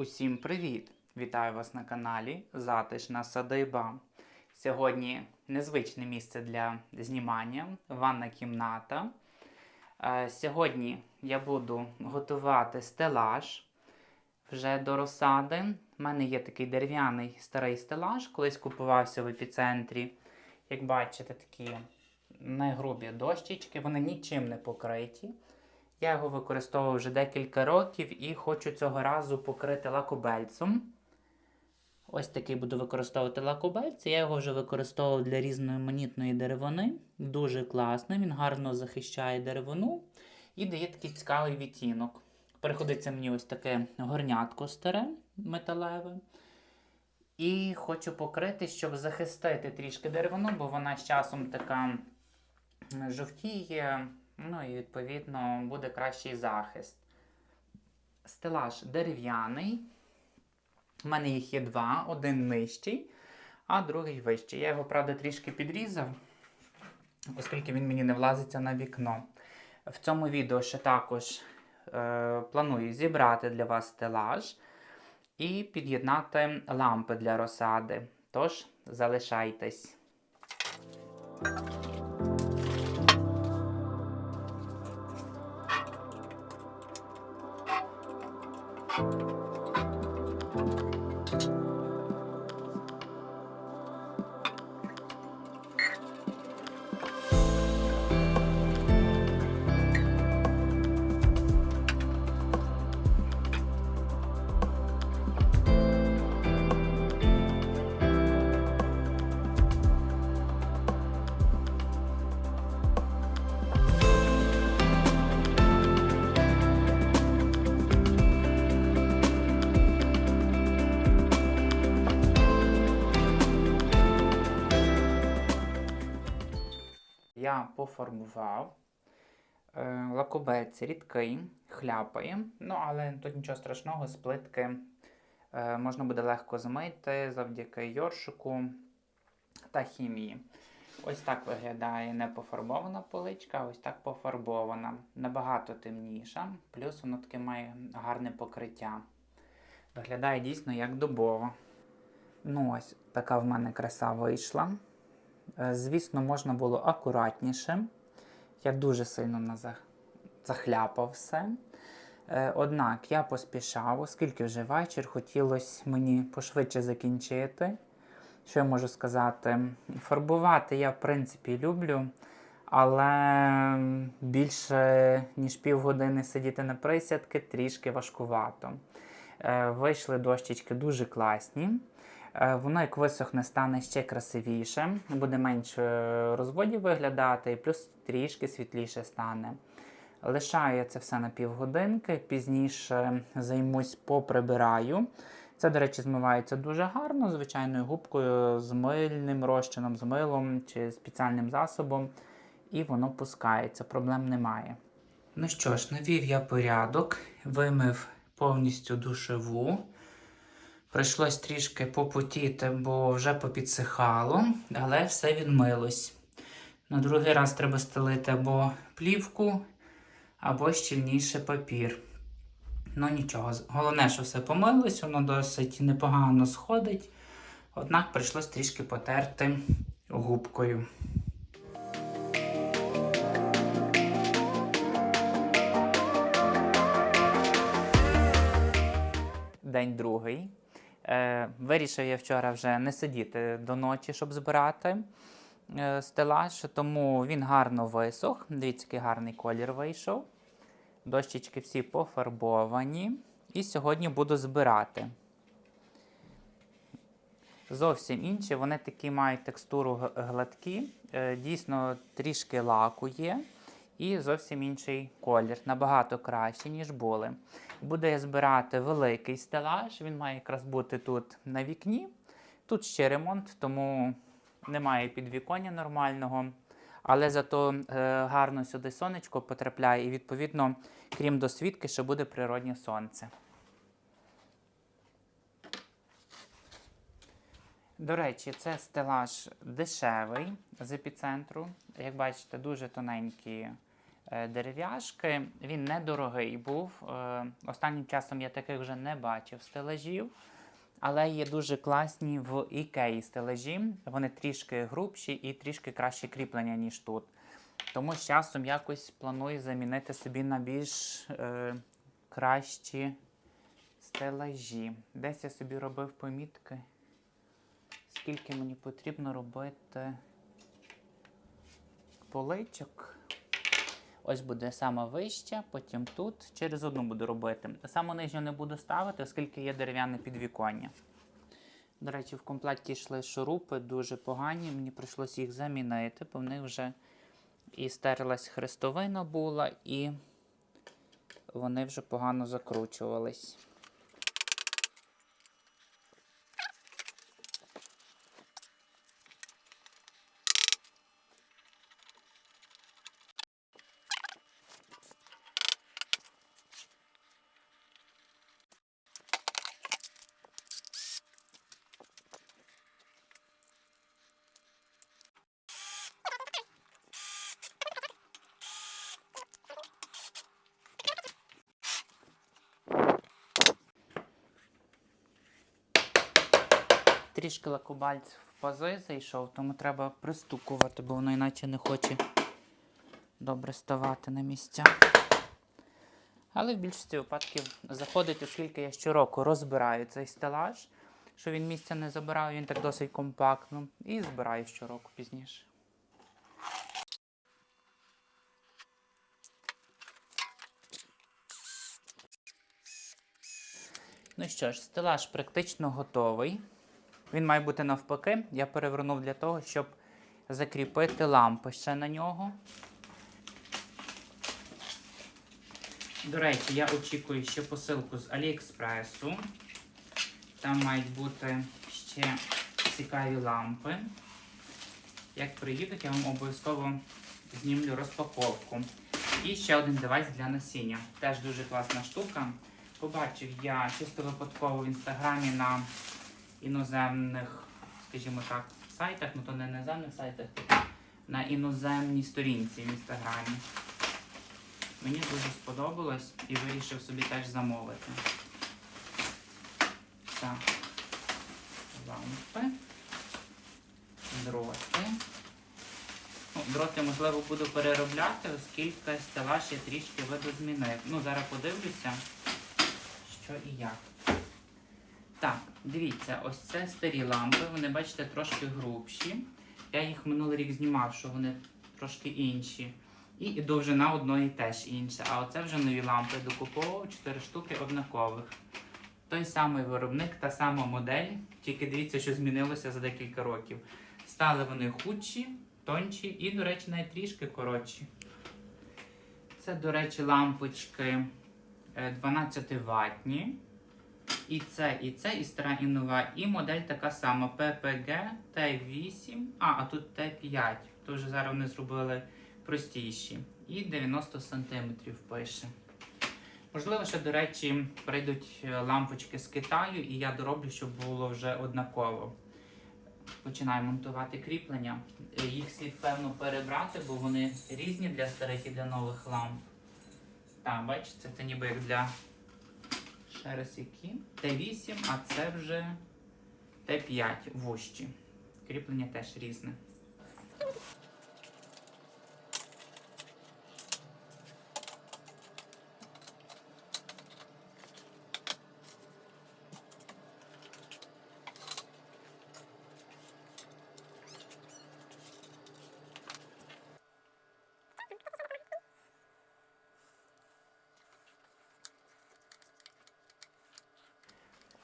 Усім привіт! Вітаю вас на каналі Затишна Садиба. Сьогодні незвичне місце для знімання, ванна кімната. Е, Сьогодні я буду готувати стелаж вже до розсади. У мене є такий дерев'яний старий стелаж, колись купувався в епіцентрі. Як бачите, такі негрубі дощечки, вони нічим не покриті. Я його використовував вже декілька років і хочу цього разу покрити лакобельцем. Ось такий буду використовувати лакобельць. Я його вже використовував для різноманітної деревини. Дуже класний, він гарно захищає деревину і дає такий цікавий відтінок. Приходиться мені ось таке горнятко старе металеве. І хочу покрити, щоб захистити трішки деревину, бо вона з часом така жовтіє, ну і відповідно буде кращий захист. Стелаж дерев'яний. У мене їх є два, один нижчий, а другий вищий. Я його, правда, трішки підрізав, оскільки він мені не влазиться на вікно. В цьому відео ще також е, планую зібрати для вас стелаж і під'єднати лампи для розсади. Тож залишайтесь. Я пофарбував. Е, Лакобець рідкий, хляпає. Ну, але тут нічого страшного, з плитки е, можна буде легко змити завдяки йоршику та хімії. Ось так виглядає непофарбована поличка, ось так пофарбована. Набагато темніша, плюс воно таке має гарне покриття. Виглядає дійсно як дубова. Ну, ось така в мене краса вийшла. Е, Звісно, можна було акуратніше. Я дуже сильно захляпав все. Е, Однак я поспішав, оскільки вже вечір, хотілося мені пошвидше закінчити. Що я можу сказати? Фарбувати я, в принципі, люблю, але більше ніж півгодини сидіти на присядки трішки важкувато. Е, Вийшли дощечки дуже класні. Е, Воно як висохне, стане ще красивіше, буде менше розводів виглядати, і плюс трішки світліше стане. Лишаю це все на півгодинки, пізніше займусь поприбираю. Це, до речі, змивається дуже гарно, звичайною губкою з мильним розчином, з милом чи спеціальним засобом, і воно пускається, проблем немає. Ну що ж, навів я порядок, вимив повністю душеву. Прийшлось трішки попотіти, бо вже попідсихало, але все відмилось. На другий раз треба стелити або плівку, або щільніший папір. Ну нічого, головне, що все помилось, воно досить непогано сходить. Однак прийшлось трішки потерти губкою. День другий. Е, вирішив я вчора вже не сидіти до ночі, щоб збирати е, стелаж, тому він гарно висох. Дивіться, який гарний колір вийшов. Дощечки всі пофарбовані. І сьогодні буду збирати. Зовсім інші, вони такі мають текстуру гладкі, е, дійсно трішки лаку є. І зовсім інший колір, набагато кращий, ніж були. Буду я збирати великий стелаж. Він має якраз бути тут на вікні. Тут ще ремонт, тому немає підвіконня нормального. Але зато е, гарно сюди сонечко потрапляє, і відповідно, крім досвідки, ще буде природнє сонце. До речі, це стелаж дешевий з епіцентру. Як бачите, дуже тоненькі е, дерев'яшки. Він недорогий був. Е, Останнім часом я таких вже не бачив стелажів. Але є дуже класні в ікеї стелажі. Вони трішки грубші і трішки краще кріплення, ніж тут. Тому з часом якось планую замінити собі на більш е, кращі стелажі. Десь я собі робив помітки, скільки мені потрібно робити поличок. Ось буде сама вища, потім тут. Через одну буду робити. Саму нижню не буду ставити, оскільки є дерев'яне підвіконня. До речі, в комплекті йшли шурупи дуже погані. Мені прийшлося їх замінити, бо в них вже і стерлась хрестовина була, і вони вже погано закручувались. Трішки лакобальць в пази зайшов, тому треба пристукувати, бо воно іначе не хоче добре ставати на місця. Але в більшості випадків заходить, оскільки я щороку розбираю цей стелаж, що він місця не забирав, він так досить компактно. І збираю щороку пізніше. Ну що ж, стелаж практично готовий. Він має бути навпаки. Я перевернув для того, щоб закріпити лампи ще на нього. До речі, я очікую ще посилку з Аліекспресу. Там мають бути ще цікаві лампи. Як приїдуть, я вам обов'язково знімлю розпаковку. І ще один девайс для насіння. Теж дуже класна штука. Побачив я чисто випадково в інстаграмі на іноземних, скажімо так, сайтах, ну то не на іноземних сайтах, на іноземній сторінці в інстаграмі. Мені дуже сподобалось і вирішив собі теж замовити. Так, лампи, дроти. Ну, дроти, можливо, буду переробляти, оскільки стелаж я трішки видозмінив. Ну, зараз подивлюся, що і як. Так, дивіться, ось це старі лампи, вони, бачите, трошки грубші. Я їх минулий рік знімав, що вони трошки інші. І довжина одної теж інша. А оце вже нові лампи докуповував 4 штуки однакових. Той самий виробник, та сама модель, тільки дивіться, що змінилося за декілька років. Стали вони худші, тонші і, до речі, навіть трішки коротші. Це, до речі, лампочки 12 ватні. І це, і це, і стара, і нова. І модель така сама PPG T8, а, а тут T5. То вже зараз вони зробили простіші. І 90 см пише. Можливо, ще, до речі, прийдуть е, лампочки з Китаю, і я дороблю, щоб було вже однаково. Починаю монтувати кріплення. Е, Їх слід певно перебрати, бо вони різні для старих і для нових ламп. Так, бачите, це ніби як для ще раз які. Т8, а це вже Т5 вущі. Кріплення теж різне.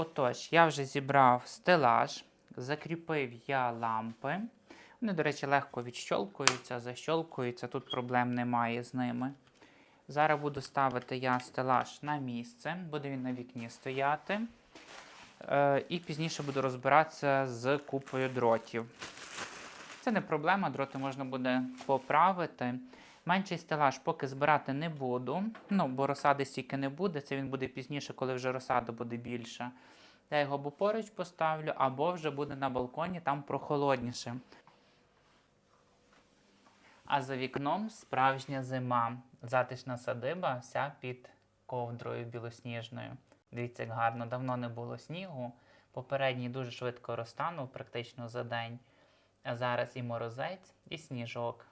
Отож, я вже зібрав стелаж, закріпив я лампи. Вони, до речі, легко відщолкуються, защолкуються, тут проблем немає з ними. Зараз буду ставити я стелаж на місце, буде він на вікні стояти. Е, і пізніше буду розбиратися з купою дротів. Це не проблема, дроти можна буде поправити. Менший стелаж поки збирати не буду, ну, бо розсади стільки не буде, це він буде пізніше, коли вже розсада буде більша. Я його або поруч поставлю, або вже буде на балконі, там прохолодніше. А за вікном справжня зима. затишна садиба, вся під ковдрою білосніжною. Дивіться, як гарно, давно не було снігу. Попередній дуже швидко розтанув, практично за день. А зараз і морозець, і сніжок.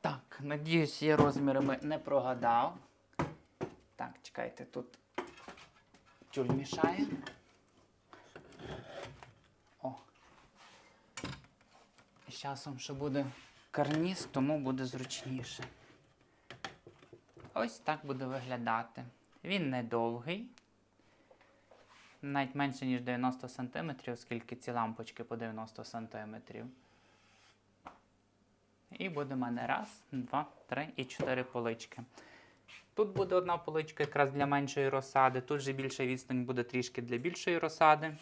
Так, надіюсь, я розмірами не прогадав. Так, чекайте, тут тюль мішає. О. І з часом ще буде карніз, тому буде зручніше. Ось так буде виглядати. Він недовгий. Навіть менше, ніж 90 см, оскільки ці лампочки по 90 см. І буде в мене раз, два, три і чотири полички. Тут буде одна поличка якраз для меншої розсади, тут же більша відстань буде трішки для більшої розсади.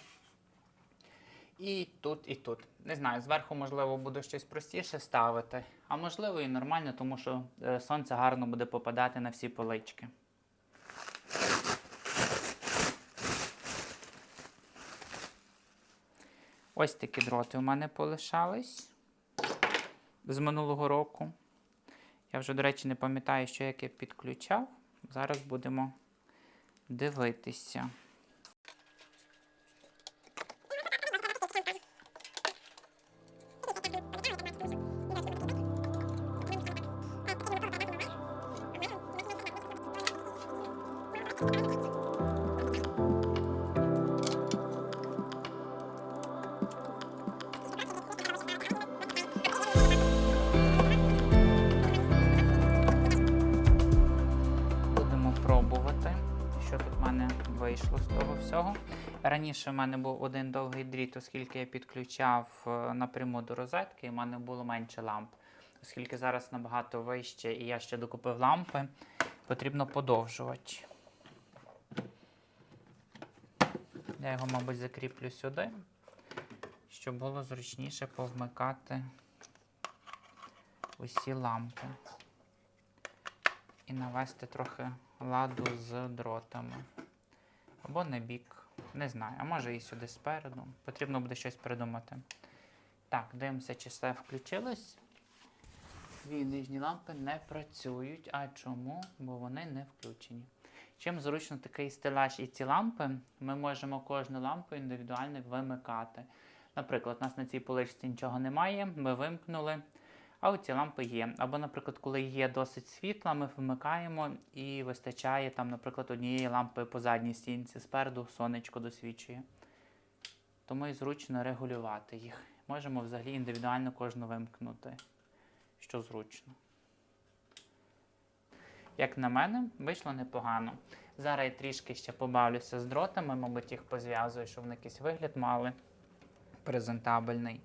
І тут, і тут. Не знаю, зверху, можливо, буду щось простіше ставити, а можливо і нормально, тому що е, сонце гарно буде попадати на всі полички. Ось такі дроти у мене полишались з минулого року. Я вже, до речі, не пам'ятаю, що як я підключав. Зараз будемо дивитися. Будемо всього. Раніше в мене був один довгий дріт, оскільки я підключав е, напряму до розетки, і в мене було менше ламп. Оскільки зараз набагато вище і я ще докупив лампи, потрібно подовжувати. Я його, мабуть, закріплю сюди, щоб було зручніше повмикати усі лампи і навести трохи ладу з дротами. Або на бік. Не знаю, а може і сюди спереду. Потрібно буде щось придумати. Так, дивимося, чи все включилось. Дві нижні лампи не працюють. А чому? Бо вони не включені. Чим зручно такий стелаж і ці лампи, ми можемо кожну лампу індивідуально вимикати. Наприклад, у нас на цій поличці нічого немає, ми вимкнули, а оці лампи є. Або, наприклад, коли є досить світла, ми вмикаємо і вистачає там, наприклад, однієї лампи по задній стінці, спереду сонечко досвічує. Тому і зручно регулювати їх. Можемо взагалі індивідуально кожну вимкнути, що зручно. Як на мене, вийшло непогано. Зараз я трішки ще побавлюся з дротами, мабуть, їх позв'язую, щоб вони якийсь вигляд мали презентабельний.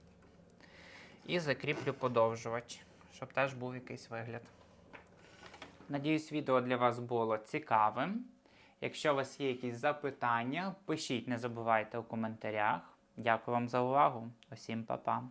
І закріплю подовжувач, щоб теж був якийсь вигляд. Надіюсь, відео для вас було цікавим. Якщо у вас є якісь запитання, пишіть, не забувайте у коментарях. Дякую вам за увагу. Усім па-па.